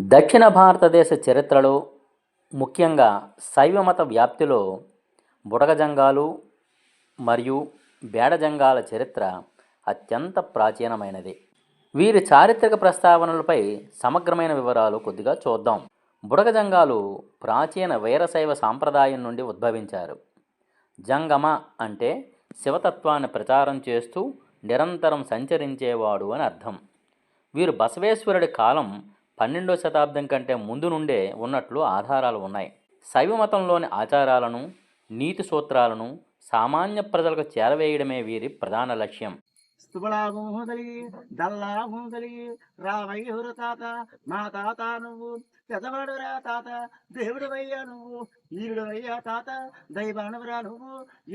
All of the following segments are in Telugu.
దక్షిణ భారతదేశ చరిత్రలో ముఖ్యంగా శైవమత వ్యాప్తిలో బుడగజంగాలు మరియు బేడజంగాల చరిత్ర అత్యంత ప్రాచీనమైనది. వీరి చారిత్రక ప్రస్తావనలపై సమగ్రమైన వివరాలు కొద్దిగా చూద్దాం. బుడగజంగాలు ప్రాచీన వీరశైవ సాంప్రదాయం నుండి ఉద్భవించారు. జంగమ అంటే శివతత్వాన్ని ప్రచారం చేస్తూ నిరంతరం సంచరించేవాడు అని అర్థం. వీరు బసవేశ్వరుడి కాలం పన్నెండో శతాబ్దం కంటే ముందు నుండే ఉన్నట్లు ఆధారాలు ఉన్నాయి. శైవ మతంలోని ఆచారాలను నీతి సూత్రాలను సామాన్య ప్రజలకు చేరవేయడమే వీరి ప్రధాన లక్ష్యం. స్థుబలాభము కలిగి దల్లాభము కలిగి రావయ్యూరు తాత మా తాత నువ్వు పెదవాడురా తాత దేవుడు అయ్యా నువ్వు ఈరుడు అయ్యా తాత దైవానురా నువ్వు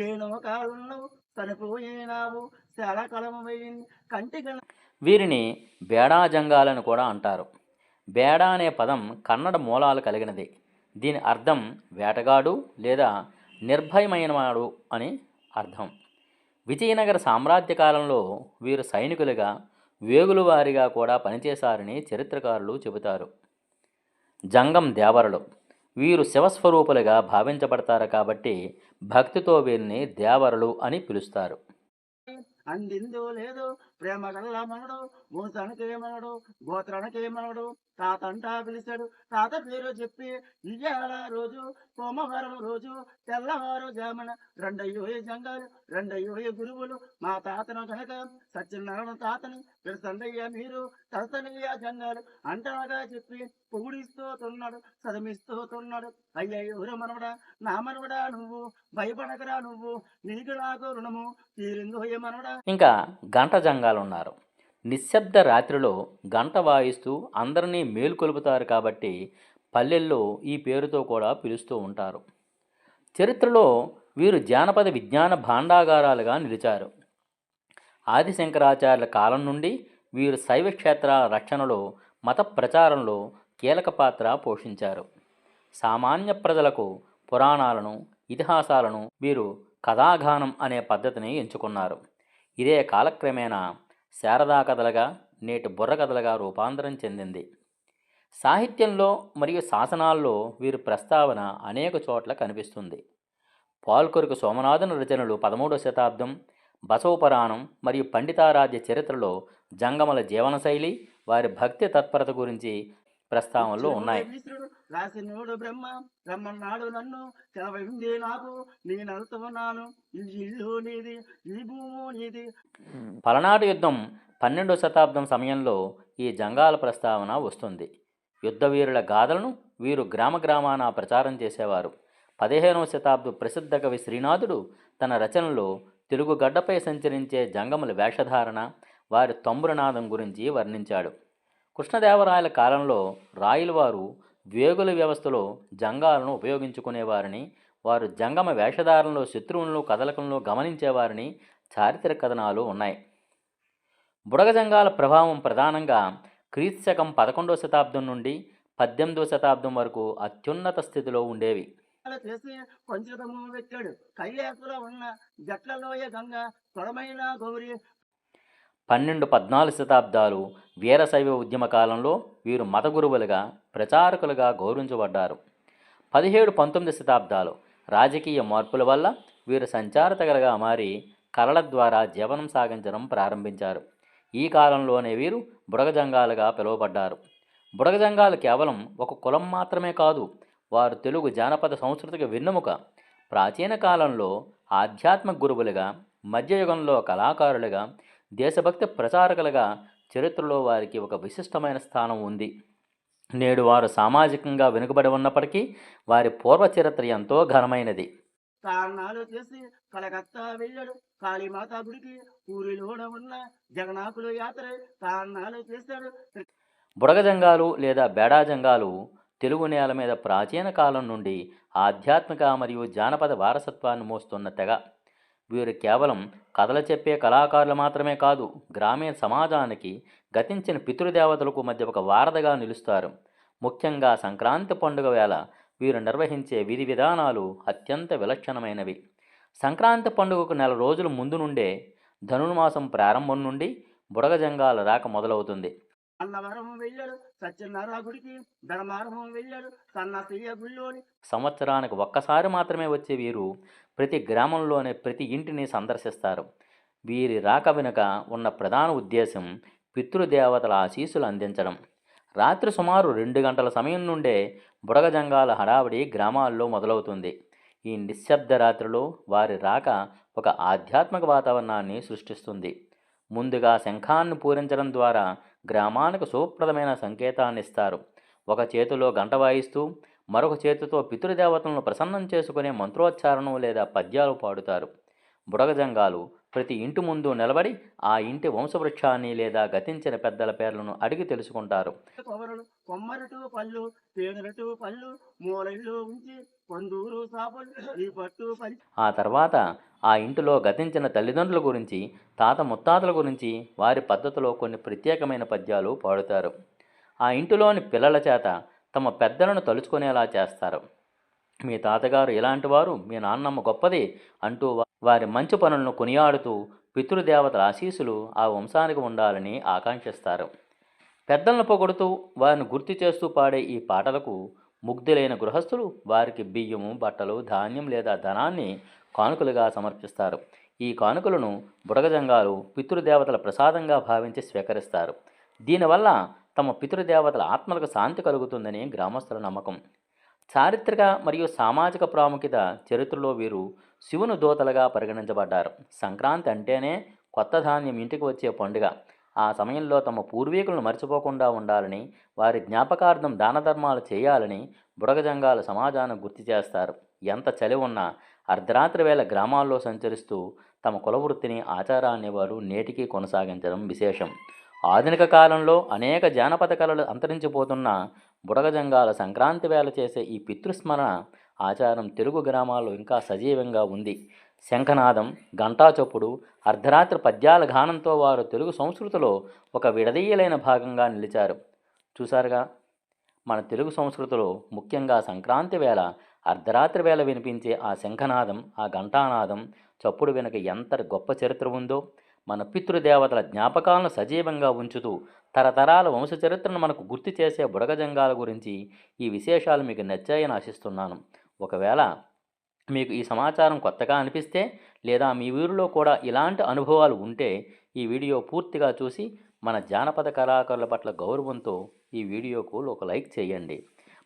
ఏనో కాలున్నావు చనిపోయినావు చాలా కలము పోయింది కంటికి వీరిని బేడాజంగాలను కూడా అంటారు. బేడా అనే పదం కన్నడ మూలాలు కలిగినది. దీని అర్థం వేటగాడు లేదా నిర్భయమైనవాడు అని అర్థం. విజయనగర సామ్రాజ్య కాలంలో వీరు సైనికులుగా వేగుల వారిగా కూడా పనిచేశారని చరిత్రకారులు చెబుతారు. జంగం దేవరలు. వీరు శివస్వరూపులుగా భావించబడతారు కాబట్టి భక్తితో వీరిని దేవరలు అని పిలుస్తారు. అందిందో లేదో ప్రేమ గల్ల మనడు గోత్రానికి ఏమనడు తాత అంటా పిలిచాడు తాత పేరు చెప్పి ఇయ్యాల రోజు సోమవారం రోజు తెల్లవారు జామున. రెండయ్యో జంగాలు రెండయ్యో గురువులు మా తాతను కనుక సత్యనారాయణ తాతని పిలుసండయ్యా మీరు తలసనయ్యా జంగాలు. అంటనగా చెప్పి పొగుడిస్తూ తున్నాడు సదమిస్తూ తున్నాడు అయ్యయ్యూరు మనవడా నా మనవడా నువ్వు భయపడకరా నువ్వు నీకు నాకు రుణము తీరిందో ఏ మనవడా? ఇంకా గంట జంగాలు ఉన్నారు. నిశ్శబ్ద రాత్రిలో గంట వాయిస్తూ అందరినీ మేలుకొలుపుతారు కాబట్టి పల్లెల్లో ఈ పేరుతో కూడా పిలుస్తూ ఉంటారు. చరిత్రలో వీరు జానపద విజ్ఞాన భాండాగారాలుగా నిలిచారు. ఆదిశంకరాచార్యుల కాలం నుండి వీరు శైవ క్షేత్రాల రక్షణలో మత ప్రచారంలో కీలక పాత్ర పోషించారు. సామాన్య ప్రజలకు పురాణాలను ఇతిహాసాలను వీరు కథాగానం అనే పద్ధతిని ఎంచుకున్నారు. ఇదే కాలక్రమేణా శారదా కథలుగా నేటి బుర్ర కథలుగా రూపాంతరం చెందింది. సాహిత్యంలో మరియు శాసనాల్లో వీరి ప్రస్తావన అనేక చోట్ల కనిపిస్తుంది. పాల్కొరుకు సోమనాథన్ రచనలు పదమూడవ శతాబ్దం బసవపురాణం మరియు పండితారాధ్య చరిత్రలో జంగమల జీవనశైలి వారి భక్తి తత్పరత గురించి ప్రస్తావనలు ఉన్నాయి. రాసినోడు బ్రహ్మ రమ్మన్నాడు నన్ను సెలవింది నాకు ఈ ఇల్లు నీది ఈ భూము నీది. పలనాడు యుద్ధం పన్నెండవ శతాబ్దం సమయంలో ఈ జంగాల ప్రస్తావన వస్తుంది. యుద్ధవీరుల గాథలను వీరు గ్రామ గ్రామాన ప్రచారం చేసేవారు. పదిహేనవ శతాబ్ద ప్రసిద్ధ కవి శ్రీనాథుడు తన రచనలో తెలుగు గడ్డపై సంచరించే జంగముల వేషధారణ వారి తొంబురనాదం గురించి వర్ణించాడు. కృష్ణదేవరాయల కాలంలో రాయలవారు వేగుల వ్యవస్థలో జంగాలను ఉపయోగించుకునేవారని వారు జంగమ వేషధారణలో శత్రువులను కదలకంలో గమనించేవారని చారిత్రక కథనాలు ఉన్నాయి. బుడగజంగాల ప్రభావం ప్రధానంగా క్రీస్తు శకం పదకొండవ శతాబ్దం నుండి పద్దెనిమిదవ శతాబ్దం వరకు అత్యున్నత స్థితిలో ఉండేవి. చేసి పెట్టాడు. కైలాసలో ఉన్న జట్లలోయ గంగ తొడమైన గౌరి పన్నెండు పద్నాలుగు శతాబ్దాలు వీరశైవ ఉద్యమ కాలంలో వీరు మత గురువులుగా ప్రచారకులుగా గౌరవించబడ్డారు. పదిహేడు పంతొమ్మిది శతాబ్దాలు రాజకీయ మార్పుల వల్ల వీరు సంచారతగలుగా మారి కళల ద్వారా జీవనం సాగించడం ప్రారంభించారు. ఈ కాలంలోనే వీరు బుడగజంగాలుగా పిలువబడ్డారు. బుడగజంగాలు కేవలం ఒక కులం మాత్రమే కాదు వారు తెలుగు జానపద సంస్కృతికి వెన్నెముక. ప్రాచీన కాలంలో ఆధ్యాత్మిక గురువులుగా మధ్యయుగంలో కళాకారులుగా దేశభక్తి ప్రచారకులుగా చరిత్రలో వారికి ఒక విశిష్టమైన స్థానం ఉంది. నేడు వారు సామాజికంగా వెనుకబడి ఉన్నప్పటికీ వారి పూర్వ చరిత్ర ఎంతో ఘనమైనది. కారణాలు చేసి కలకత్తా వెళ్ళాడు. కాళీమాత గుడికి ఊరిలోన ఉన్న జగన్నాకులు యాత్ర కారణాలు చేశాడు బుడగజంగాలు లేదా బేడాజంగాలు తెలుగు నేల మీద ప్రాచీన కాలం నుండి ఆధ్యాత్మిక మరియు జానపద వారసత్వాన్ని మోస్తున్న తెగ. వీరు కేవలం కథలు చెప్పే కళాకారులు మాత్రమే కాదు గ్రామీణ సమాజానికి గతించిన పితృదేవతలకు మధ్య ఒక వారధగా నిలుస్తారు. ముఖ్యంగా సంక్రాంతి పండుగ వేళ వీరు నిర్వహించే విధి విధానాలు అత్యంత విలక్షణమైనవి. సంక్రాంతి పండుగకు నెల రోజుల ముందు నుండే ధనుర్మాసం ప్రారంభం నుండి బుడగజంగాల రాక మొదలవుతుంది. అన్నవరం వెళ్ళాడు సత్యనారాయణ ధర్మారం వెళ్ళాడు సన్నసయ్య గుళ్ళోని. సంవత్సరానికి ఒక్కసారి మాత్రమే వచ్చే వీరు ప్రతి గ్రామంలోనే ప్రతి ఇంటిని సందర్శిస్తారు. వీరి రాక వెనుక ఉన్న ప్రధాన ఉద్దేశం పితృదేవతల ఆశీస్సులు అందించడం. రాత్రి సుమారు రెండు గంటల సమయం నుండే బుడగజంగాల హడావిడి గ్రామాల్లో మొదలవుతుంది. ఈ నిశ్శబ్ద రాత్రిలో వారి రాక ఒక ఆధ్యాత్మిక వాతావరణాన్ని సృష్టిస్తుంది. ముందుగా శంఖాన్ని పూరించడం ద్వారా గ్రామానికి శుభప్రదమైన సంకేతాన్ని ఇస్తారు. ఒక చేతిలో గంట వాయిస్తూ మరొక చేతితో పితృదేవతలను ప్రసన్నం చేసుకునే మంత్రోచ్చారణం లేదా పద్యాలు పాడుతారు. బుడగజంగాలు ప్రతి ఇంటి ముందు నిలబడి ఆ ఇంటి వంశవృక్షాన్ని లేదా గతించిన పెద్దల పేర్లను అడిగి తెలుసుకుంటారు. కొమ్మరటు పళ్ళు ఉంచి ఈ పట్టు ఆ తర్వాత ఆ ఇంటిలో గతించిన తల్లిదండ్రుల గురించి తాత ముత్తాతల గురించి వారి పద్ధతిలో కొన్ని ప్రత్యేకమైన పద్యాలు పాడుతారు. ఆ ఇంటిలోని పిల్లల చేత తమ పెద్దలను తలుచుకునేలా చేస్తారు. మీ తాతగారు ఇలాంటి వారు మీ నాన్నమ్మ గొప్పది అంటూ వారి మంచి పనులను కొనియాడుతూ పితృదేవతల ఆశీస్సులు ఆ వంశానికి ఉండాలని ఆకాంక్షిస్తారు. పెద్దలను పొగడుతూ వారిని గుర్తు చేస్తూ పాడే ఈ పాటలకు ముగ్ధులైన గృహస్థులు వారికి బియ్యము బట్టలు ధాన్యం లేదా ధనాన్ని కానుకలుగా సమర్పిస్తారు. ఈ కానుకలను బుడగజంగాలు పితృదేవతల ప్రసాదంగా భావించి స్వీకరిస్తారు. దీనివల్ల తమ పితృదేవతల ఆత్మలకు శాంతి కలుగుతుందని గ్రామస్తుల నమ్మకం. చారిత్రక మరియు సామాజిక ప్రాముఖ్యత చరిత్రలో వీరు శివుని దూతలుగా పరిగణించబడ్డారు. సంక్రాంతి అంటేనే కొత్త ధాన్యం ఇంటికి వచ్చే పండుగ. ఆ సమయంలో తమ పూర్వీకులను మర్చిపోకుండా ఉండాలని వారి జ్ఞాపకార్థం దాన ధర్మాలు చేయాలని బుడగజంగాలు సమాజాన్ని గుర్తు చేస్తారు. ఎంత చలి ఉన్నా అర్ధరాత్రి వేళ గ్రామాల్లో సంచరిస్తూ తమ కులవృత్తిని ఆచారాన్ని వారు నేటికి కొనసాగించడం విశేషం. ఆధునిక కాలంలో అనేక జానపద కళలు అంతరించిపోతున్న బుడగజంగాల సంక్రాంతి వేళ చేసే ఈ పితృస్మరణ ఆచారం తెలుగు గ్రామాల్లో ఇంకా సజీవంగా ఉంది. శంఖనాదం ఘంటా చప్పుడు అర్ధరాత్రి పద్యాల గానంతో వారు తెలుగు సంస్కృతిలో ఒక విడదీయలైన భాగంగా నిలిచారు. చూసారుగా మన తెలుగు సంస్కృతిలో ముఖ్యంగా సంక్రాంతి వేళ అర్ధరాత్రి వేళ వినిపించే ఆ శంఖనాదం ఆ ఘంటానాదం చప్పుడు వెనుక ఎంత గొప్ప చరిత్ర ఉందో మన పితృదేవతల జ్ఞాపకాలను సజీవంగా ఉంచుతూ తరతరాల వంశ చరిత్రను మనకు గుర్తు చేసే బుడగజంగాల గురించి ఈ విశేషాలు మీకు నచ్చాయని ఆశిస్తున్నాను. ఒకవేళ మీకు ఈ సమాచారం కొత్తగా అనిపిస్తే లేదా మీ ఊరిలో కూడా ఇలాంటి అనుభవాలు ఉంటే ఈ వీడియో పూర్తిగా చూసి మన జానపద కళాకారుల పట్ల గౌరవంతో ఈ వీడియోకు ఒక లైక్ చేయండి.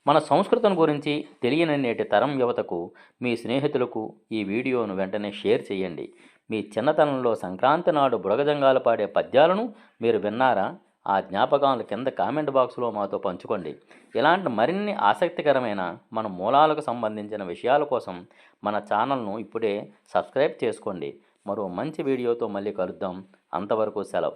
మన సంస్కృతం గురించి తెలియని నేటి తరం యువతకు మీ స్నేహితులకు ఈ వీడియోను వెంటనే షేర్ చేయండి. మీ చిన్నతనంలో సంక్రాంతి నాడు బుడగజంగాలు పాడే పద్యాలను మీరు విన్నారా? ఆ జ్ఞాపకాలు కింద కామెంట్ బాక్స్లో మాతో పంచుకోండి. ఇలాంటి మరిన్ని ఆసక్తికరమైన మన మూలాలకు సంబంధించిన విషయాల కోసం మన ఛానల్ను ఇప్పుడే సబ్స్క్రైబ్ చేసుకోండి. మరో మంచి వీడియోతో మళ్ళీ కలుద్దాం. అంతవరకు సెలవు.